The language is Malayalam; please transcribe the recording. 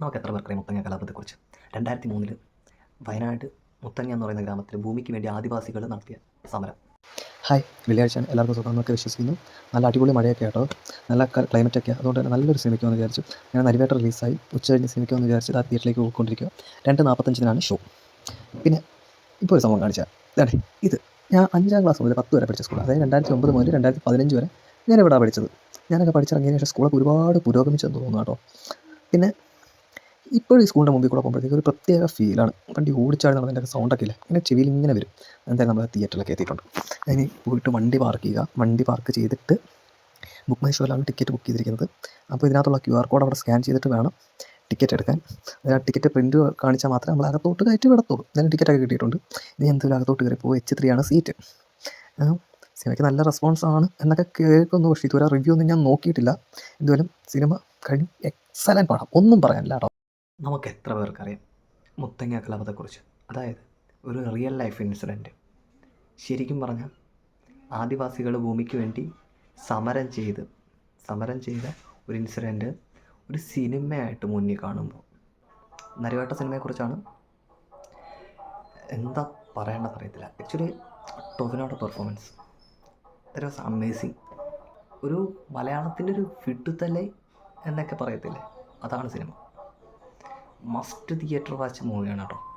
നമുക്ക് എത്ര പേർക്കറിയാം മുത്തങ്ങ കലാപത്തെക്കുറിച്ച്? രണ്ടായിരത്തി മൂന്നിൽ വയനാട് മുത്തങ്ങ എന്ന് പറയുന്ന ഗ്രാമത്തിൽ ഭൂമിക്ക് വേണ്ടി ആദിവാസികൾ നടത്തിയ സമരം. ഹായ് വെള്ളിയാഴ്ച എല്ലാവർക്കും സുഖമെന്നൊക്കെ വിശ്വസിക്കുന്നു. നല്ല അടിപൊളി മഴയൊക്കെ ആട്ടോ. നല്ല ക്ലൈമറ്റ് ഒക്കെ അതുകൊണ്ട് തന്നെ നല്ലൊരു സിനിമയ്ക്കുമെന്ന് വിചാരിച്ചു. ഞാൻ നരിവേട്ട റിലീസായി. ഉച്ച കഴിഞ്ഞ് സിനിമയ്ക്കുമെന്ന് വിചാരിച്ച് ആ തിയേറ്ററിലേക്ക് പോയിക്കൊണ്ടിരിക്കുക രണ്ട് നാൽപ്പത്തഞ്ചിനാണ് ഷോ. പിന്നെ ഇപ്പോൾ ഒരു സംഭവം കാണിച്ചാൽ ഇത്. ഞാൻ അഞ്ചാം ക്ലാസ് മുതൽ പത്ത് വരെ പഠിച്ച സ്കൂൾ അതായത് രണ്ടായിരത്തി ഒമ്പത് മുതൽ രണ്ടായിരത്തി പതിനഞ്ച് വരെ ഞാൻ ഇവിടെ പഠിച്ചത്. ഞാനൊക്കെ പഠിച്ചിറങ്ങിയതിന് ശേഷം സ്കൂളൊക്കെ ഒരുപാട് പുരോഗമിച്ചെന്ന് തോന്നുന്നു കേട്ടോ. പിന്നെ ഇപ്പോൾ ഈ സ്കൂളിന്റെ മുമ്പിൽ കൂടെ പോകുമ്പോഴത്തേക്ക് ഒരു പ്രത്യേക ഫീലാണ് വണ്ടി ഓടിച്ചാടി നടന്നതിന്റെ സൗണ്ടൊക്കെ ഇല്ല? ഇങ്ങനെ ചെവിയിൽ ഇങ്ങനെ വരും. എന്തായാലും നമ്മൾ തിയേറ്ററിലൊക്കെ എത്തിയിട്ടുണ്ട്. അതിന് പോയിട്ട് വണ്ടി പാർക്ക് ചെയ്യുക. വണ്ടി പാർക്ക് ചെയ്തിട്ട് ബുക്ക് മൈ ഷോയിലാണ് ടിക്കറ്റ് ബുക്ക് ചെയ്തിരിക്കുന്നത്. അപ്പോൾ ഇതിനകത്തുള്ള ക്യു ആർ കോഡ് അവിടെ സ്കാൻ ചെയ്തിട്ട് വേണം ടിക്കറ്റ് എടുക്കാൻ. ആ ടിക്കറ്റ് പ്രിന്റ് കാണിച്ചാൽ മാത്രമേ നമ്മൾ അകത്തോട്ട് കയറ്റി വിടത്തുള്ളൂ. ഞാൻ ടിക്കറ്റൊക്കെ കിട്ടിയിട്ടുണ്ട്. ഇനി എന്തെങ്കിലും അകത്തോട്ട് കയറി പോകും എച്ച് ത്രീ ആണ് സീറ്റ് സിനിമയ്ക്ക് നല്ല റെസ്പോൺസ് ആണ് എന്നൊക്കെ കേൾക്കുന്നു. പക്ഷേ ഇതുവരെ റിവ്യൂ ഒന്നും ഞാൻ നോക്കിയിട്ടില്ല. എന്തായാലും സിനിമ കഴിഞ്ഞ് എക്സലന്റ് പടം. ഒന്നും പറയാനില്ല കേട്ടോ. നമുക്ക് എത്ര പേർക്കറിയാം മുത്തങ്ങ കലാപത്തെക്കുറിച്ച്. അതായത് ഒരു റിയൽ ലൈഫ് ഇൻസിഡന്റ് ശരിക്കും പറഞ്ഞാൽ ആദിവാസികൾ ഭൂമിക്ക് വേണ്ടി സമരം ചെയ്ത് സമരം ചെയ്ത ഒരു ഇൻസിഡന്റ് ഒരു സിനിമയായിട്ട് മുന്നിൽ കാണുമ്പോൾ. നരിവേട്ട സിനിമയെക്കുറിച്ചാണ് എന്താ പറയേണ്ടത് അറിയത്തില്ല. ആക്ച്വലി ടോവിനോടെ പെർഫോമൻസ് ദറ്റ് വാസ് അമേസിങ് ഒരു മലയാളത്തിന്റെ ഒരു വിട്ടുതലൈ എന്നൊക്കെ പറയത്തില്ലേ? അതാണ് സിനിമ. മസ്റ്റ് തിയേറ്റർ വാച്ച് മൂവിയാണ് കേട്ടോ.